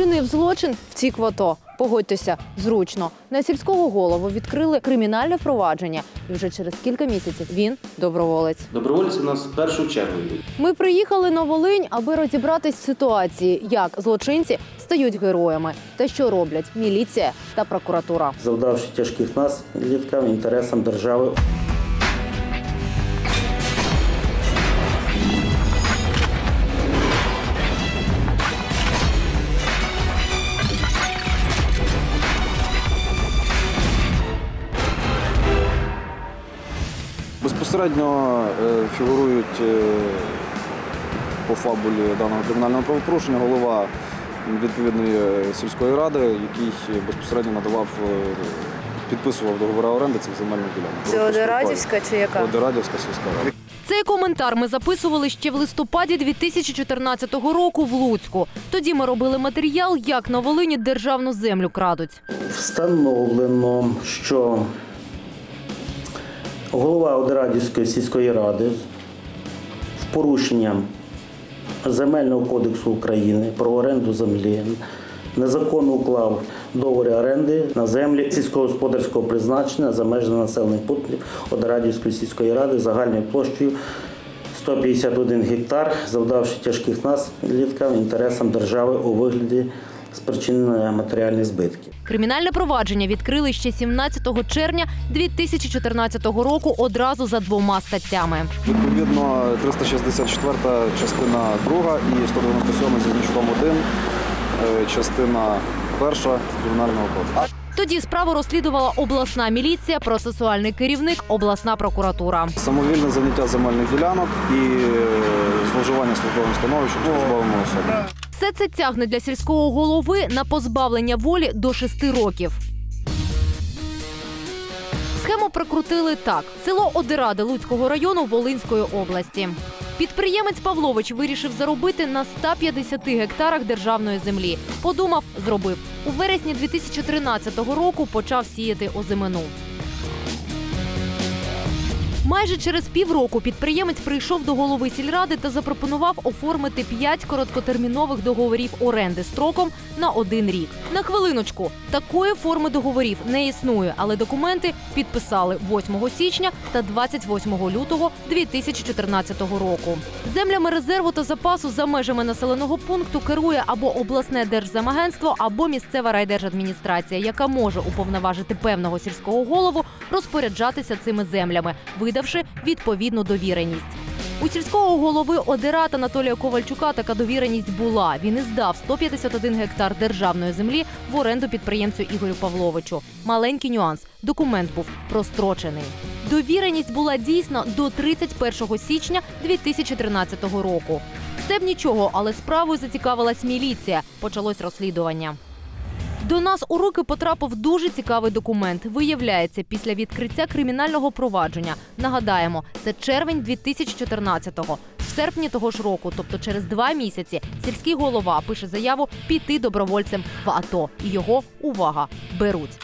Вчинив злочин, втік в АТО. Погодьтеся, зручно. На сільського голову відкрили кримінальне впровадження, і вже через кілька місяців він доброволець. Добровольці у нас в першу чергу йдуть. Ми приїхали на Волинь, аби розібратись в ситуації, як злочинці стають героями та що роблять міліція та прокуратура. завдавши тяжких наслідків інтересам держави. Безпосередньо е, фігурують е, по фабулі даного кримінального правопорушення голова відповідної е, сільської ради, який безпосередньо надавав, підписував договори оренди цих земельних ділянок. Одерадівська чи яка? Одерадівська сільська рада. Цей коментар ми записували ще в листопаді 2014 року в Луцьку. Тоді ми робили матеріал, як на Волині державну землю крадуть. Встановлено, що голова Одерадівської сільської ради в порушенням Земельного кодексу України про оренду землі незаконно уклав договори оренди на землі сільськогосподарського призначення за межами населених пунктів Одерадівської сільської ради загальною площею 151 гектар, завдавши тяжких наслідків інтересам держави у вигляді спричинення матеріальних збитків. Кримінальне провадження відкрили ще 17 червня 2014 року одразу за двома статтями. Відповідно, 364 частина 2 і 197 зі значком 1, е, частина 1 кримінального кодексу. Тоді справу розслідувала обласна міліція, процесуальний керівник, обласна прокуратура. Самовільне заняття земельних ділянок і е, зловживання службовим становищем службовими особами. Все це тягне для сільського голови на позбавлення волі до 6 років. Схему прикрутили так: село Одеради Луцького району Волинської області. Підприємець Павлович вирішив заробити на 150 гектарах державної землі. Подумав, зробив. У вересні 2013 року почав сіяти озимину. Майже через півроку підприємець прийшов до голови сільради та запропонував оформити п'ять короткотермінових договорів оренди строком на один рік. На хвилиночку такої форми договорів не існує, але документи підписали 8 січня та 28 лютого 2014 року. Землями резерву та запасу за межами населеного пункту керує або обласне держземагентство, або місцева райдержадміністрація, яка може уповноважити певного сільського голову розпоряджатися цими землями, видавши відповідну довіреність. У сільського голови Одерат Анатолія Ковальчука така довіреність була. Він і здав 151 гектар державної землі в оренду підприємцю Ігорю Павловичу. Маленький нюанс. Документ був прострочений. Довіреність була дійсна до 31 січня 2013 року. Все б нічого, але справою зацікавилась міліція. Почалось розслідування. До нас у руки потрапив дуже цікавий документ. Виявляється, після відкриття кримінального провадження. Нагадаємо, це червень 2014-го. В серпні того ж року, тобто через два місяці, сільський голова пише заяву піти добровольцем в АТО. І його увага беруть.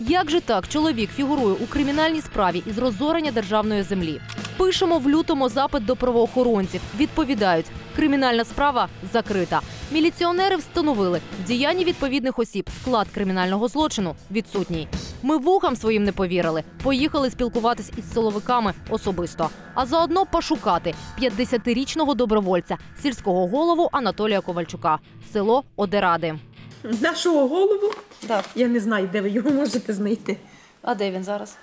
Як же так чоловік фігурує у кримінальній справі із розорення державної землі? Пишемо в лютому запит до правоохоронців. Відповідають, кримінальна справа закрита. Міліціонери встановили в діянні відповідних осіб склад кримінального злочину відсутній. Ми вухам своїм не повірили. Поїхали спілкуватись із силовиками особисто, а заодно пошукати 50-річного добровольця, сільського голову Анатолія Ковальчука, село Одеради. Нашого голову? Так. Я не знаю, де ви його можете знайти. А де він зараз?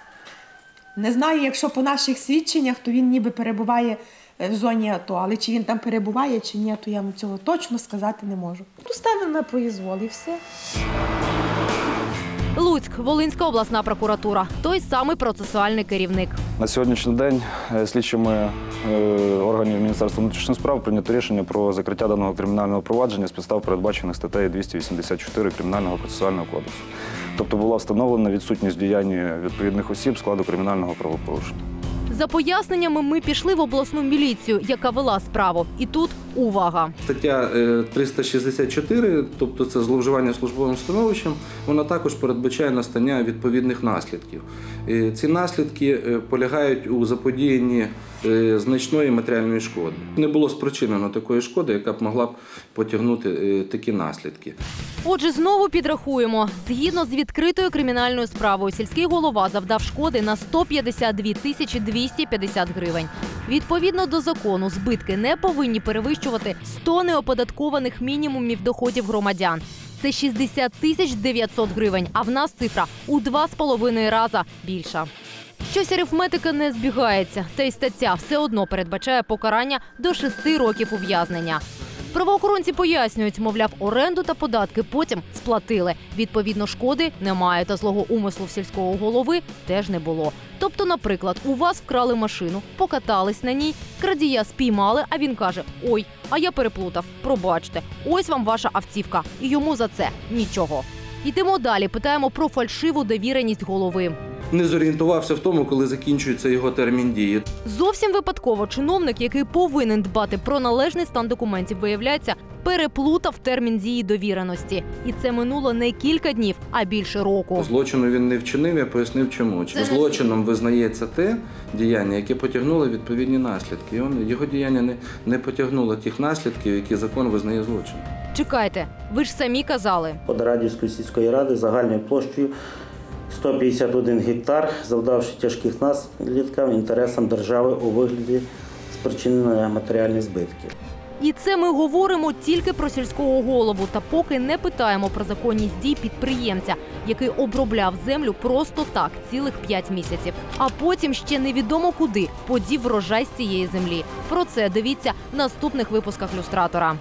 Не знаю, якщо по наших свідченнях, то він ніби перебуває в зоні АТО. Але чи він там перебуває, чи ні, то я вам цього точно сказати не можу. Поставив на произвол і все. Луцьк, Волинська обласна прокуратура. Той самий процесуальний керівник. На сьогоднішній день е, слідчими е, органів Міністерства внутрішніх справ прийнято рішення про закриття даного кримінального провадження з підстав, передбачених статтею 284 Кримінального процесуального кодексу. Тобто була встановлена відсутність діяння відповідних осіб складу кримінального правопорушення. За поясненнями, ми пішли в обласну міліцію, яка вела справу. І тут Увага! Стаття е, 364, тобто це зловживання службовим становищем, вона також передбачає настання відповідних наслідків. Е, Ці наслідки е, полягають у заподіянні е, значної матеріальної шкоди. Не було спричинено такої шкоди, яка б могла б потягнути е, такі наслідки. Отже, знову підрахуємо. Згідно з відкритою кримінальною справою, сільський голова завдав шкоди на 152 тисячі 250 гривень. Відповідно до закону, збитки не повинні перевищувати 100 неоподаткованих мінімумів доходів громадян. Це 60 тисяч 900 гривень, а в нас цифра у два з половиною раза більша. Щось арифметика не збігається, та й стаття все одно передбачає покарання до 6 років ув'язнення. Правоохоронці пояснюють, мовляв, оренду та податки потім сплатили. Відповідно, шкоди немає, та злого умислу в сільського голови теж не було. Тобто, наприклад, у вас вкрали машину, покатались на ній, крадія спіймали, а він каже: Ой, а я переплутав, пробачте, ось вам ваша автівка, і йому за це нічого. Йдемо далі. Питаємо про фальшиву довіреність голови. Не зорієнтувався в тому, коли закінчується його термін дії. Зовсім випадково чиновник, який повинен дбати про належний стан документів, виявляється, переплутав термін дії довіреності. І це минуло не кілька днів, а більше року. Злочину він не вчинив, я пояснив чому. Злочином визнається те діяння, яке потягнуло відповідні наслідки. Його діяння не, не потягнуло тих наслідків, які закон визнає злочином. Чекайте, ви ж самі казали. Подрадівської сільської ради загальною площею 151 гектар, завдавши тяжких наслідків інтересам держави у вигляді спричинення матеріальних збитків. І це ми говоримо тільки про сільського голову, та поки не питаємо про законність дій підприємця, який обробляв землю просто так цілих п'ять місяців. А потім ще невідомо куди подів врожай з цієї землі. Про це дивіться в наступних випусках люстратора.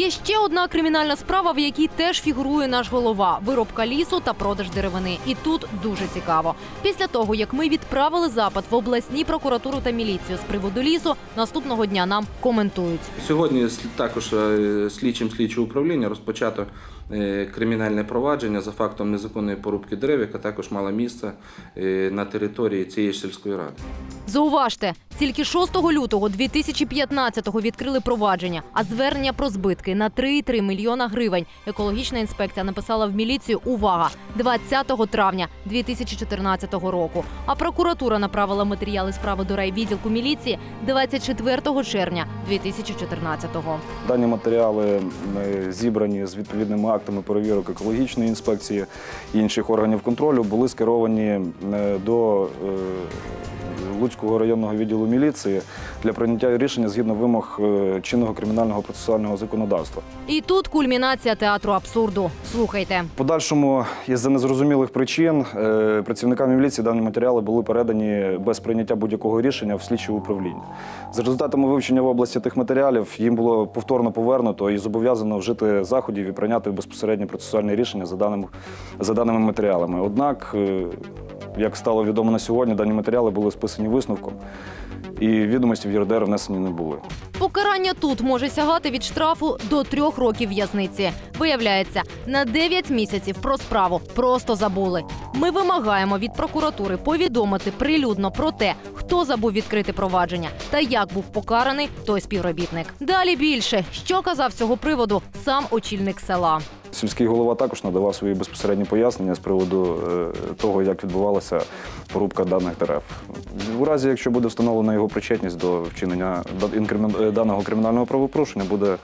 Є ще одна кримінальна справа, в якій теж фігурує наш голова виробка лісу та продаж деревини. І тут дуже цікаво. Після того, як ми відправили запит в обласні прокуратуру та міліцію з приводу лісу, наступного дня нам коментують. Сьогодні також е, слідчим слідчого управління розпочато е, кримінальне провадження за фактом незаконної порубки дерев, яка також мала місце е, на території цієї ж сільської ради. Зауважте, тільки 6 лютого 2015-го відкрили провадження, а звернення про збитки на 3,3 мільйона гривень. Екологічна інспекція написала в міліцію увага 20 травня 2014 року. А прокуратура направила матеріали справи до райвідділку міліції 24 червня 2014-го. Дані матеріали зібрані з відповідними актами перевірок екологічної інспекції і інших органів контролю, були скеровані до е, Луцького районного відділу міліції для прийняття рішення згідно вимог е, чинного кримінального процесуального законодавства. І тут кульмінація театру абсурду. Слухайте. Подальшому, із-за незрозумілих причин, е, працівниками міліції дані матеріали були передані без прийняття будь-якого рішення в слідче управління. За результатами вивчення в області тих матеріалів їм було повторно повернуто і зобов'язано вжити заходів і прийняти безпосереднє процесуальне рішення за даними, за даними матеріалами. Однак, е, як стало відомо на сьогодні, дані матеріали були списані висновком, і відомості в ЄРДР внесені не були. Покарання тут може сягати від штрафу до трьох років в'язниці. Виявляється, на 9 місяців про справу просто забули. Ми вимагаємо від прокуратури повідомити прилюдно про те, хто забув відкрити провадження та як був покараний той співробітник. Далі більше, що казав цього приводу сам очільник села. Сільський голова також надавав свої безпосередні пояснення з приводу е, того, як відбувалася порубка даних дерев. У разі, якщо буде встановлена його причетність до вчинення е, даного кримінального правопорушення, буде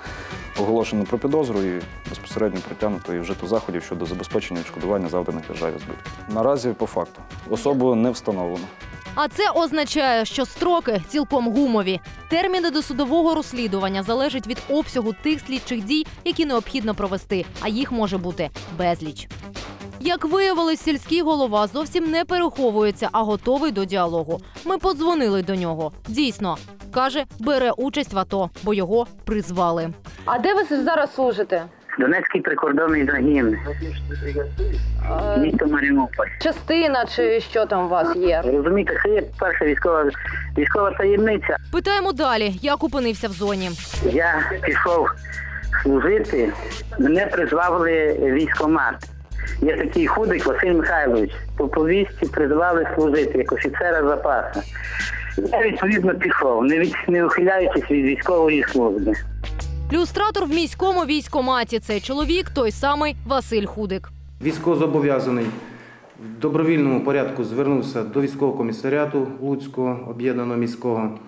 оголошено про підозру і безпосередньо притягнуто і вжито заходів щодо забезпечення відшкодування завданих державі збитків. Наразі по факту особу не встановлено. А це означає, що строки цілком гумові. Терміни досудового розслідування залежать від обсягу тих слідчих дій, які необхідно провести, а їх може бути безліч. Як виявилось, сільський голова зовсім не переховується, а готовий до діалогу. Ми подзвонили до нього. Дійсно, каже, бере участь в АТО, бо його призвали. А де ви зараз служите? Донецький прикордонний загін, місто Маріуполь. Частина чи що там у вас є? Розумієте, це є перша військова військова таємниця. Питаємо далі, як опинився в зоні. Я пішов служити, мене призвали військомат. Є такий худик Василь Михайлович. По повісті призвали служити як офіцера запасу. Я відповідно пішов, не, від, не ухиляючись від військової служби. Люстратор в міському військоматі. Цей чоловік той самий Василь Худик. Військовозобов'язаний в добровільному порядку звернувся до військового комісаріату Луцького об'єднаного міського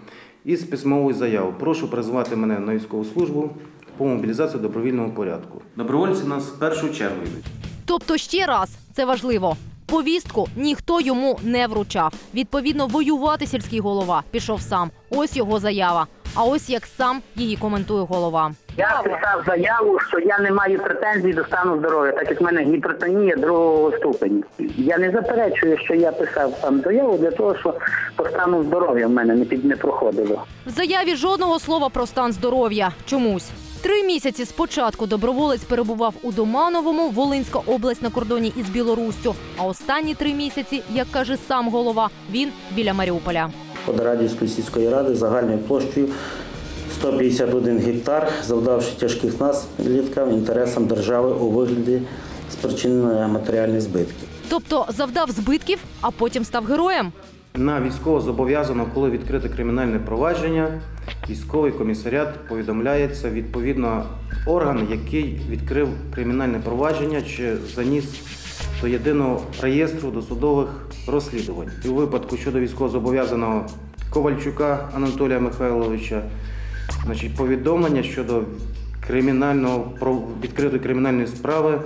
із письмовою заявою. Прошу призвати мене на військову службу по мобілізації в добровільному порядку. Добровольці нас в першу чергу йдуть. Тобто ще раз це важливо. Повістку ніхто йому не вручав. Відповідно, воювати сільський голова пішов сам. Ось його заява. А ось як сам її коментує голова. Я писав заяву, що я не маю претензій до стану здоров'я, так як в мене гіпертонія другого ступеня. Я не заперечую, що я писав там заяву для того, що по стану здоров'я в мене не під не проходило. В заяві жодного слова про стан здоров'я. Чомусь. Три місяці спочатку доброволець перебував у Домановому, Волинська область на кордоні із Білоруссю. А останні три місяці, як каже сам голова, він біля Маріуполя. Подорадівської сільської ради загальною площею 151 гектар, завдавши тяжких наслідків інтересам держави у вигляді спричинення матеріальних збитків. Тобто завдав збитків, а потім став героєм. На військовозобов'язаного, коли відкрите кримінальне провадження, військовий комісаріат повідомляється відповідно орган, який відкрив кримінальне провадження чи заніс до єдиного реєстру досудових розслідувань. І у випадку щодо військовозобов'язаного Ковальчука Анатолія Михайловича, значить, повідомлення щодо кримінального відкритої кримінальної справи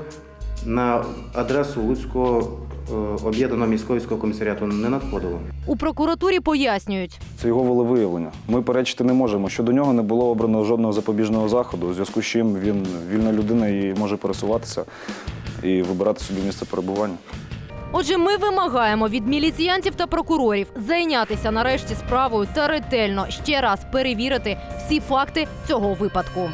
на адресу Луцького об'єднаного міського комісаріату не надходило. У прокуратурі пояснюють. Це його волевиявлення. Ми перечити не можемо. Щодо нього не було обрано жодного запобіжного заходу, у зв'язку з чим він вільна людина і може пересуватися і вибирати собі місце перебування. Отже, ми вимагаємо від міліціянтів та прокурорів зайнятися нарешті справою та ретельно ще раз перевірити всі факти цього випадку.